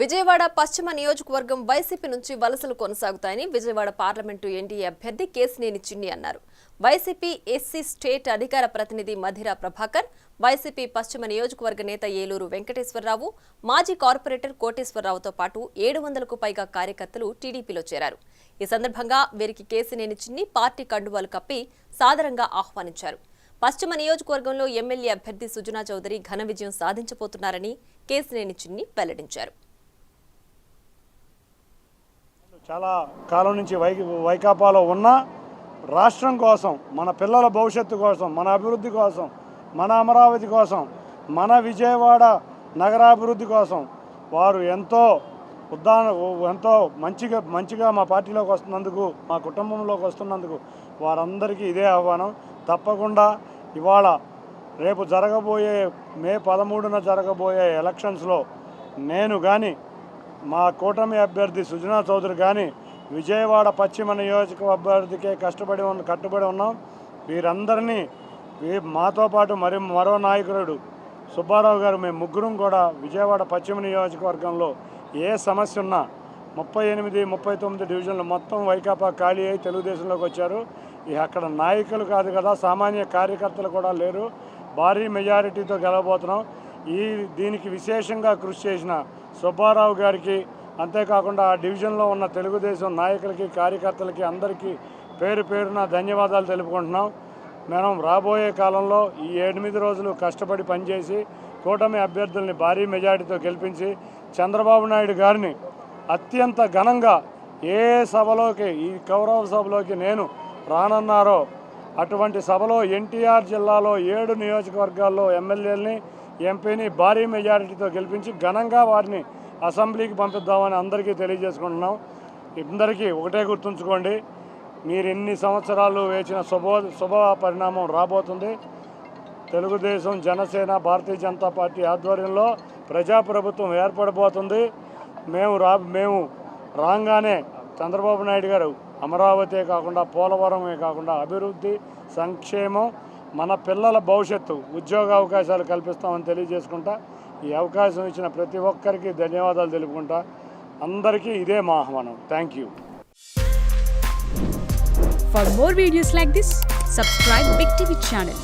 విజయవాడ పశ్చిమ నియోజకవర్గం వైసీపీ నుంచి వలసలు కొనసాగుతాయని విజయవాడ పార్లమెంటు ఎన్డీఏ అభ్యర్థి కేసినేని చిన్ని అన్నారు. వైసీపీ ఎస్సీ స్టేట్ అధికార ప్రతినిధి మధిర ప్రభాకర్ వైసీపీ పశ్చిమ నియోజకవర్గ నేత ఏలూరు వెంకటేశ్వరరావు మాజీ కార్పొరేటర్ కోటేశ్వరరావుతో పాటు ఏడు వందలకు పైగా కార్యకర్తలు టీడీపీలో చేరారు. ఈ సందర్భంగా వీరికి కేసినేని చిన్ని పార్టీ కండువాలు కప్పి సాదరంగా ఆహ్వానించారు. పశ్చిమ నియోజకవర్గంలో ఎమ్మెల్యే అభ్యర్థి సుజనా చౌదరి ఘన విజయం సాధించబోతున్నారని కేసినేని చిన్ని వెల్లడించారు. చాలా కాలం నుంచి వై వైకాపాలో ఉన్న రాష్ట్రం కోసం మన పిల్లల భవిష్యత్తు కోసం మన అభివృద్ధి కోసం మన అమరావతి కోసం మన విజయవాడ నగరాభివృద్ధి కోసం వారు ఎంతో ఉదాహరణ ఎంతో మంచిగా మంచిగా మా పార్టీలోకి వస్తున్నందుకు మా కుటుంబంలోకి వస్తున్నందుకు వారందరికీ ఇదే ఆహ్వానం. తప్పకుండా ఇవాళ రేపు జరగబోయే మే పదమూడున జరగబోయే ఎలక్షన్స్లో నేను కానీ మా కూటమి అభ్యర్థి సుజనా చౌదరి కానీ విజయవాడ పశ్చిమ నియోజక అభ్యర్థికే కష్టపడి ఉన్న కట్టుబడి ఉన్నాం. వీరందరినీ మాతో పాటు మరి మరో నాయకుడు సుబ్బారావు గారు మేము ముగ్గురం కూడా విజయవాడ పశ్చిమ నియోజకవర్గంలో ఏ సమస్య ఉన్నా ముప్పై ఎనిమిది ముప్పై తొమ్మిది డివిజన్లు మొత్తం వైకాపా ఖాళీ అయి తెలుగుదేశంలోకి వచ్చారు. ఇక అక్కడ నాయకులు కాదు కదా సామాన్య కార్యకర్తలు కూడా లేరు. భారీ మెజారిటీతో గెలవబోతున్నాం. ఈ దీనికి విశేషంగా కృషి చేసిన సుబ్బారావు గారికి అంతేకాకుండా ఆ డివిజన్లో ఉన్న తెలుగుదేశం నాయకులకి కార్యకర్తలకి అందరికీ పేరు పేరున ధన్యవాదాలు తెలుపుకుంటున్నాం. మనం రాబోయే కాలంలో ఈ ఎనిమిది రోజులు కష్టపడి పనిచేసి కూటమి అభ్యర్థుల్ని భారీ మెజారిటీతో గెలిపించి చంద్రబాబు నాయుడు గారిని అత్యంత ఘనంగా ఏ సభలోకి ఈ కౌరవ సభలోకి నేను రానన్నారో అటువంటి సభలో ఎన్టీఆర్ జిల్లాలో ఏడు నియోజకవర్గాల్లో ఎమ్మెల్యేలని ఎంపీని భారీ మెజారిటీతో గెలిపించి ఘనంగా వారిని అసెంబ్లీకి పంపిద్దామని అందరికీ తెలియజేసుకుంటున్నాం. అందరికీ ఒకటే గుర్తుంచుకోండి మీరు ఎన్ని సంవత్సరాలు వేచిన శుభ శుభ పరిణామం రాబోతుంది. తెలుగుదేశం జనసేన భారతీయ జనతా పార్టీ ఆధ్వర్యంలో ప్రజాప్రభుత్వం ఏర్పడబోతుంది. మేము రా మేము రాగానే చంద్రబాబు నాయుడు గారు అమరావతి కాకుండా పోలవరమే కాకుండా అభివృద్ధి సంక్షేమం మన పిల్లల భవిష్యత్తు ఉద్యోగ అవకాశాలు కల్పిస్తామని తెలియజేసుకుంటా. ఈ అవకాశం ఇచ్చిన ప్రతి ఒక్కరికి ధన్యవాదాలు తెలుపుకుంటా. అందరికీ ఇదే మా ఆహ్వానం. Thank you for more videos like this subscribe Big TV channel